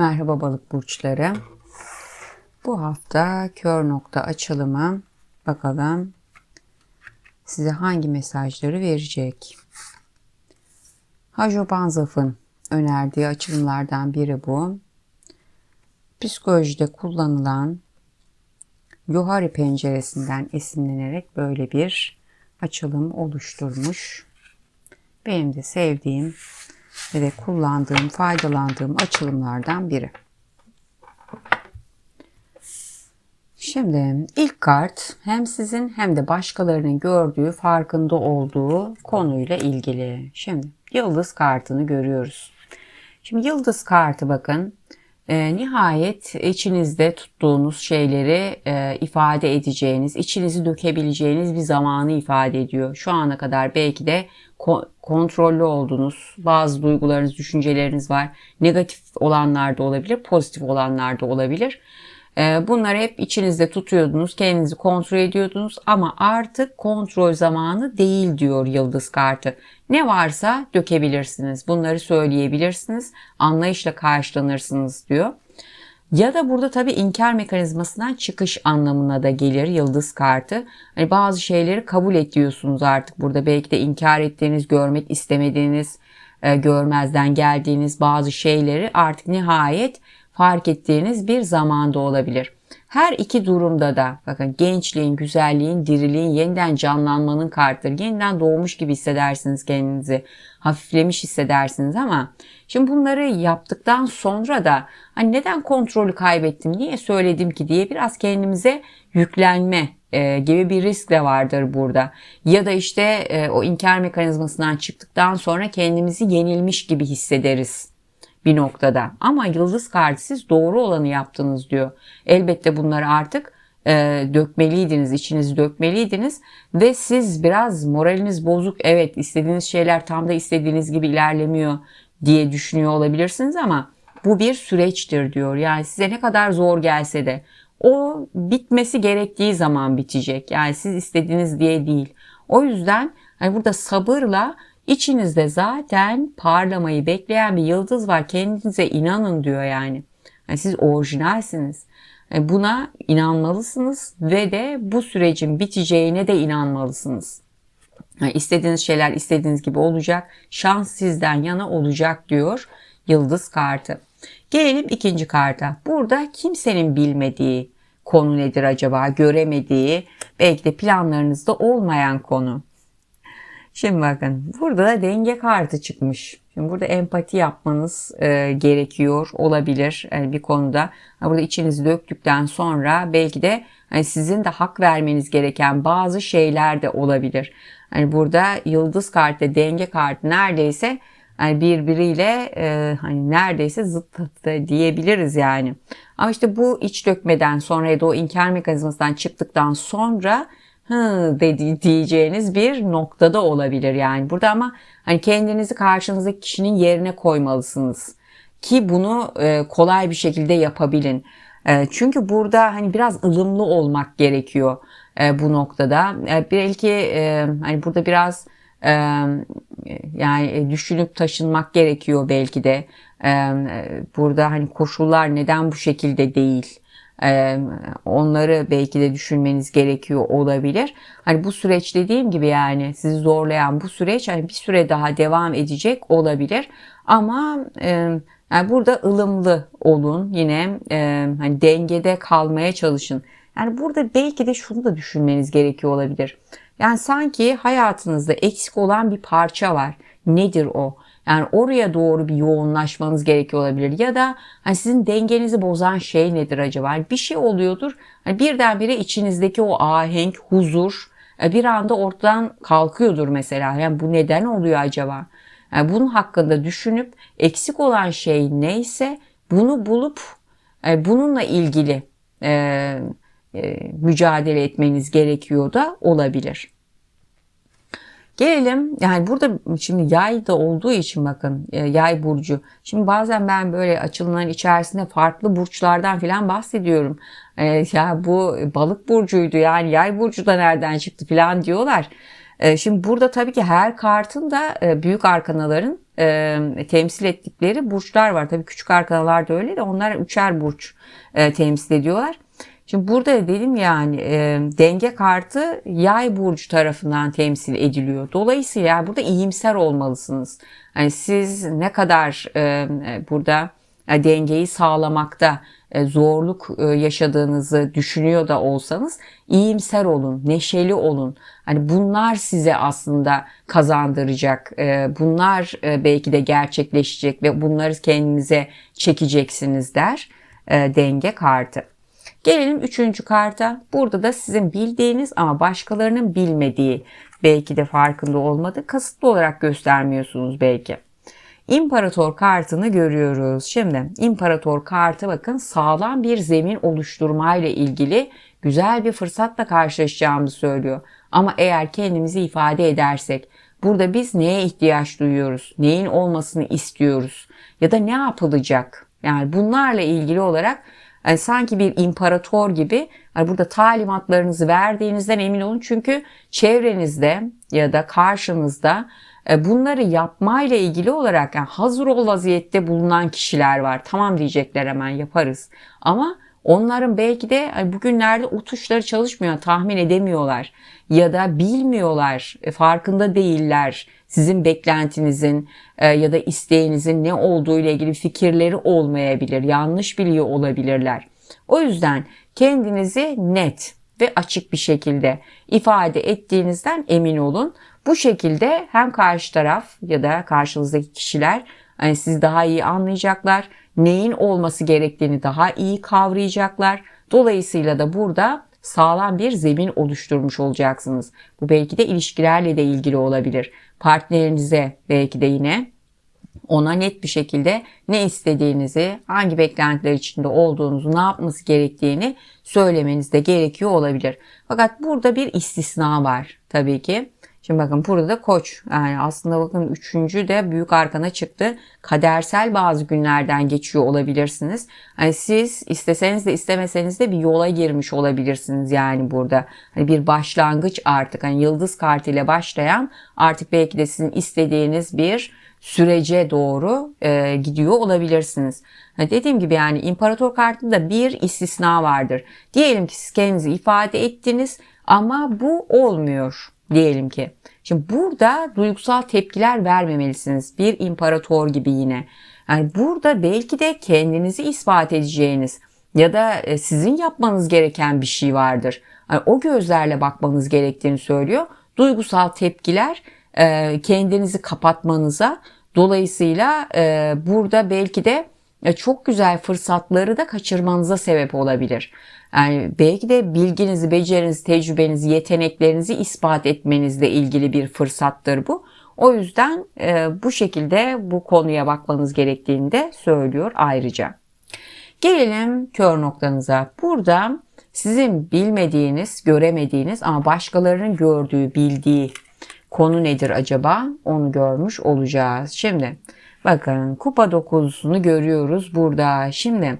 Merhaba balık burçları. Bu hafta kör nokta açılımı bakalım size hangi mesajları verecek. Hajo Banzaf'ın önerdiği açılımlardan biri bu. Psikolojide kullanılan Yohari penceresinden esinlenerek böyle bir açılım oluşturmuş. Benim de sevdiğim ve kullandığım, faydalandığım açılımlardan biri. Şimdi ilk kart hem sizin hem de başkalarının gördüğü, farkında olduğu konuyla ilgili. Şimdi yıldız kartını görüyoruz. Şimdi yıldız kartı bakın e, nihayet içinizde tuttuğunuz şeyleri e, ifade edeceğiniz, içinizi dökebileceğiniz bir zamanı ifade ediyor. Şu ana kadar belki de ko- kontrollü olduğunuz bazı duygularınız, düşünceleriniz var. Negatif olanlar da olabilir, pozitif olanlar da olabilir. E, bunları hep içinizde tutuyordunuz, kendinizi kontrol ediyordunuz ama artık kontrol zamanı değil diyor yıldız kartı. Ne varsa dökebilirsiniz, bunları söyleyebilirsiniz, anlayışla karşılanırsınız diyor. Ya da burada tabii inkar mekanizmasından çıkış anlamına da gelir yıldız kartı. Hani bazı şeyleri kabul ediyorsunuz artık burada. Belki de inkar ettiğiniz, görmek istemediğiniz, e, görmezden geldiğiniz bazı şeyleri artık nihayet fark ettiğiniz bir zamanda olabilir. Her iki durumda da bakın gençliğin, güzelliğin, diriliğin, yeniden canlanmanın kartıdır. Yeniden doğmuş gibi hissedersiniz kendinizi. Hafiflemiş hissedersiniz ama şimdi bunları yaptıktan sonra da hani neden kontrolü kaybettim, niye söyledim ki diye biraz kendimize yüklenme e, gibi bir risk de vardır burada. Ya da işte e, o inkar mekanizmasından çıktıktan sonra kendimizi yenilmiş gibi hissederiz bir noktada. Ama yıldız kartı siz doğru olanı yaptınız diyor. Elbette bunları artık e, dökmeliydiniz, içinizi dökmeliydiniz ve siz biraz moraliniz bozuk. Evet istediğiniz şeyler tam da istediğiniz gibi ilerlemiyor diye düşünüyor olabilirsiniz ama bu bir süreçtir diyor. Yani size ne kadar zor gelse de o bitmesi gerektiği zaman bitecek. Yani siz istediğiniz diye değil. O yüzden hani burada sabırla İçinizde zaten parlamayı bekleyen bir yıldız var. Kendinize inanın diyor yani. yani siz orijinalsiniz. Yani buna inanmalısınız ve de bu sürecin biteceğine de inanmalısınız. Yani istediğiniz şeyler istediğiniz gibi olacak. Şans sizden yana olacak diyor yıldız kartı. Gelelim ikinci karta. Burada kimsenin bilmediği konu nedir acaba? Göremediği, belki de planlarınızda olmayan konu. Şimdi bakın burada da denge kartı çıkmış. Şimdi burada empati yapmanız e, gerekiyor olabilir e, bir konuda. Burada içinizi döktükten sonra belki de hani sizin de hak vermeniz gereken bazı şeyler de olabilir. Hani burada yıldız kartı, denge kartı neredeyse yani birbiriyle e, hani neredeyse zıt diyebiliriz yani. Ama işte bu iç dökmeden sonra ya da o inkar mekanizmasından çıktıktan sonra hı dedi, diyeceğiniz bir noktada olabilir yani. Burada ama hani kendinizi karşınızdaki kişinin yerine koymalısınız. Ki bunu e, kolay bir şekilde yapabilin. E, çünkü burada hani biraz ılımlı olmak gerekiyor e, bu noktada. E, belki e, hani burada biraz e, yani düşünüp taşınmak gerekiyor belki de. E, burada hani koşullar neden bu şekilde değil? Onları belki de düşünmeniz gerekiyor olabilir. Hani bu süreç dediğim gibi yani sizi zorlayan bu süreç hani bir süre daha devam edecek olabilir. Ama yani burada ılımlı olun yine hani dengede kalmaya çalışın. Yani burada belki de şunu da düşünmeniz gerekiyor olabilir. Yani sanki hayatınızda eksik olan bir parça var. Nedir o? Yani oraya doğru bir yoğunlaşmanız gerekiyor olabilir. Ya da hani sizin dengenizi bozan şey nedir acaba? Yani bir şey oluyordur. Hani birdenbire içinizdeki o ahenk, huzur e, bir anda ortadan kalkıyordur mesela. Yani bu neden oluyor acaba? Yani bunun hakkında düşünüp eksik olan şey neyse bunu bulup e, bununla ilgili e, mücadele etmeniz gerekiyor da olabilir. Gelelim yani burada şimdi yay da olduğu için bakın e, yay burcu. Şimdi bazen ben böyle açılımların içerisinde farklı burçlardan filan bahsediyorum. E, ya bu balık burcuydu yani yay burcu da nereden çıktı filan diyorlar. E, şimdi burada tabii ki her kartın da büyük arkanaların e, temsil ettikleri burçlar var. Tabii küçük arkalar da öyle de onlar üçer burç e, temsil ediyorlar. Şimdi burada dedim yani e, denge kartı yay burcu tarafından temsil ediliyor. Dolayısıyla burada iyimser olmalısınız. Yani siz ne kadar e, burada e, dengeyi sağlamakta e, zorluk e, yaşadığınızı düşünüyor da olsanız iyimser olun, neşeli olun. Hani bunlar size aslında kazandıracak. Bunlar belki de gerçekleşecek ve bunları kendinize çekeceksiniz der denge kartı. Gelelim üçüncü karta. Burada da sizin bildiğiniz ama başkalarının bilmediği belki de farkında olmadığı kasıtlı olarak göstermiyorsunuz belki. İmparator kartını görüyoruz. Şimdi imparator kartı bakın sağlam bir zemin oluşturmayla ilgili güzel bir fırsatla karşılaşacağımızı söylüyor. Ama eğer kendimizi ifade edersek burada biz neye ihtiyaç duyuyoruz? Neyin olmasını istiyoruz? Ya da ne yapılacak? Yani bunlarla ilgili olarak yani sanki bir imparator gibi yani burada talimatlarınızı verdiğinizden emin olun. Çünkü çevrenizde ya da karşınızda e, bunları yapmayla ilgili olarak yani hazır ol vaziyette bulunan kişiler var. Tamam diyecekler hemen yaparız. Ama onların belki de bugünlerde o tuşları çalışmıyor, tahmin edemiyorlar ya da bilmiyorlar, e, farkında değiller sizin beklentinizin e, ya da isteğinizin ne olduğu ile ilgili fikirleri olmayabilir, yanlış biliyor olabilirler. O yüzden kendinizi net ve açık bir şekilde ifade ettiğinizden emin olun. Bu şekilde hem karşı taraf ya da karşınızdaki kişiler hani sizi daha iyi anlayacaklar, neyin olması gerektiğini daha iyi kavrayacaklar. Dolayısıyla da burada sağlam bir zemin oluşturmuş olacaksınız. Bu belki de ilişkilerle de ilgili olabilir. Partnerinize belki de yine ona net bir şekilde ne istediğinizi, hangi beklentiler içinde olduğunuzu, ne yapması gerektiğini söylemeniz de gerekiyor olabilir. Fakat burada bir istisna var tabii ki. Şimdi bakın burada da koç. Yani aslında bakın üçüncü de büyük arkana çıktı. Kadersel bazı günlerden geçiyor olabilirsiniz. Hani siz isteseniz de istemeseniz de bir yola girmiş olabilirsiniz yani burada. Hani bir başlangıç artık. Hani yıldız kartıyla başlayan artık belki de sizin istediğiniz bir sürece doğru e, gidiyor olabilirsiniz. Hani dediğim gibi yani imparator kartında bir istisna vardır. Diyelim ki siz kendinizi ifade ettiniz ama bu olmuyor diyelim ki. Şimdi burada duygusal tepkiler vermemelisiniz. Bir imparator gibi yine. Yani burada belki de kendinizi ispat edeceğiniz ya da e, sizin yapmanız gereken bir şey vardır. Yani o gözlerle bakmanız gerektiğini söylüyor. Duygusal tepkiler e, kendinizi kapatmanıza dolayısıyla e, burada belki de çok güzel fırsatları da kaçırmanıza sebep olabilir. Yani belki de bilginizi, becerinizi, tecrübenizi, yeteneklerinizi ispat etmenizle ilgili bir fırsattır bu. O yüzden e, bu şekilde bu konuya bakmanız gerektiğini de söylüyor ayrıca. Gelelim kör noktanıza. Burada sizin bilmediğiniz, göremediğiniz ama başkalarının gördüğü, bildiği konu nedir acaba? Onu görmüş olacağız. Şimdi bakın kupa dokuzunu görüyoruz burada. Şimdi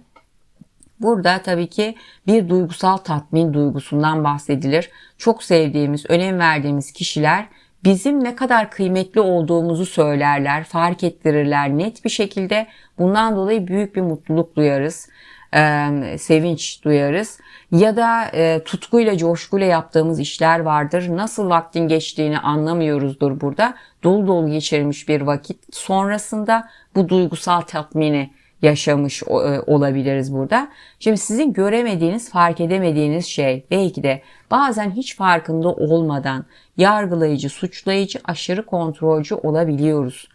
Burada tabii ki bir duygusal tatmin duygusundan bahsedilir. Çok sevdiğimiz, önem verdiğimiz kişiler bizim ne kadar kıymetli olduğumuzu söylerler, fark ettirirler net bir şekilde. Bundan dolayı büyük bir mutluluk duyarız, e, sevinç duyarız. Ya da e, tutkuyla, coşkuyla yaptığımız işler vardır. Nasıl vaktin geçtiğini anlamıyoruzdur burada. Dolu dolu geçirilmiş bir vakit sonrasında bu duygusal tatmini yaşamış e, olabiliriz burada. Şimdi sizin göremediğiniz, fark edemediğiniz şey belki de bazen hiç farkında olmadan yargılayıcı, suçlayıcı, aşırı kontrolcü olabiliyoruz.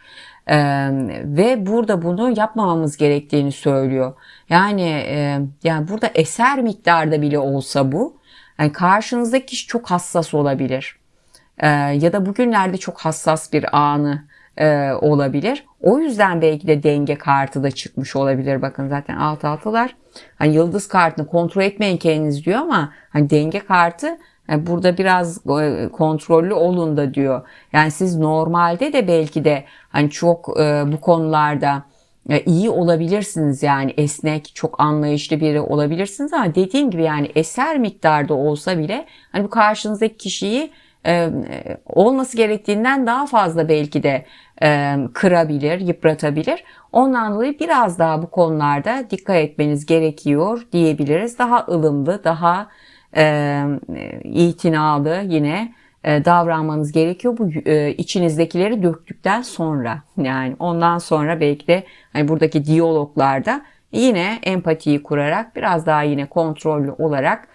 Ee, ve burada bunu yapmamamız gerektiğini söylüyor. Yani e, yani burada eser miktarda bile olsa bu, yani karşınızdaki kişi çok hassas olabilir. Ee, ya da bugünlerde çok hassas bir anı e, olabilir. O yüzden belki de denge kartı da çıkmış olabilir. Bakın zaten alt altılar. Hani yıldız kartını kontrol etmeyin kendiniz diyor ama hani denge kartı yani burada biraz e, kontrollü olun da diyor. Yani siz normalde de belki de hani çok e, bu konularda e, iyi olabilirsiniz yani esnek, çok anlayışlı biri olabilirsiniz ama dediğim gibi yani eser miktarda olsa bile hani bu karşınızdaki kişiyi e, olması gerektiğinden daha fazla belki de e, kırabilir, yıpratabilir. Ondan dolayı biraz daha bu konularda dikkat etmeniz gerekiyor diyebiliriz. Daha ılımlı, daha e, itinalı yine e, davranmanız gerekiyor. Bu içinizdekileri döktükten sonra yani ondan sonra belki de hani buradaki diyaloglarda yine empatiyi kurarak biraz daha yine kontrollü olarak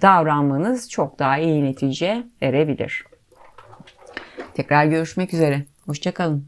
davranmanız çok daha iyi netice verebilir. Tekrar görüşmek üzere. Hoşçakalın.